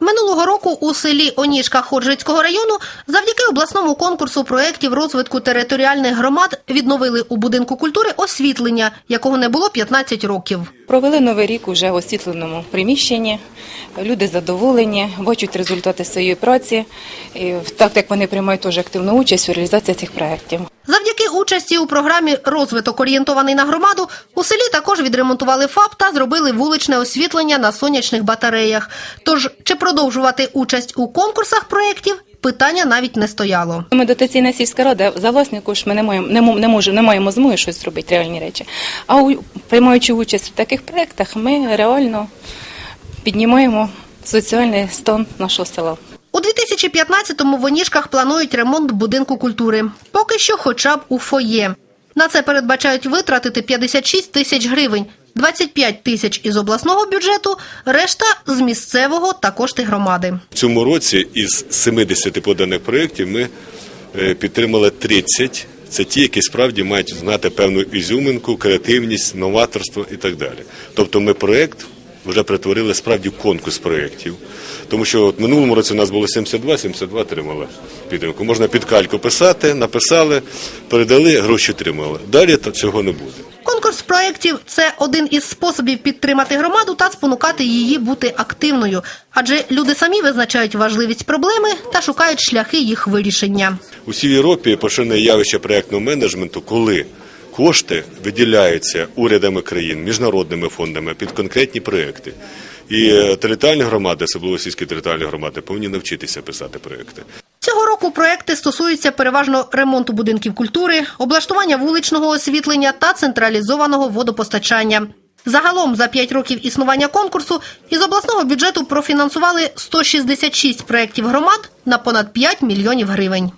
Минулого року у селі Оніжка Ходжицького району завдяки обласному конкурсу проєктів розвитку територіальних громад відновили у будинку культури освітлення, якого не було 15 років. Провели новий рік уже в освітленому приміщенні. Люди задоволені, бачать результати своєї праці. Так як вони приймають теж активну участь у реалізації цих проєктів. Участі у програмі Розвиток орієнтований на громаду у селі також відремонтували ФАП та зробили вуличне освітлення на сонячних батареях. Тож чи продовжувати участь у конкурсах проєктів питання навіть не стояло. Ми дотаційна сільська рада за власний кошт ми не маємо не, не можемо, не маємо змоги щось зробити, реальні речі. А у, приймаючи участь в таких проєктах, ми реально піднімаємо соціальний стан нашого села. У 2015-му в Оніжках планують ремонт будинку культури. Поки що хоча б у фоє. На це передбачають витратити 56 тисяч гривень, 25 тисяч із обласного бюджету, решта з місцевого та кошти громади. В цьому році із 70 поданих проєктів ми е, підтримали 30. Це ті, які справді мають знати певну ізюминку, креативність, новаторство і так далі. Тобто ми проєкт вже перетворили справді в конкурс проєктів. Тому що от минулому році у нас було 72, 72 тримали підтримку. Можна під кальку писати, написали, передали, гроші тримали. Далі цього не буде. Конкурс проєктів – це один із способів підтримати громаду та спонукати її бути активною. Адже люди самі визначають важливість проблеми та шукають шляхи їх вирішення. У всій Європі поширене явище проєктного менеджменту, коли кошти виділяються урядами країн, міжнародними фондами під конкретні проєкти. І е, територіальні громади, особливо сільські територіальні громади, повинні навчитися писати проєкти. Цього року проекти стосуються переважно ремонту будинків культури, облаштування вуличного освітлення та централізованого водопостачання. Загалом за 5 років існування конкурсу із обласного бюджету профінансували 166 проєктів громад на понад 5 мільйонів гривень.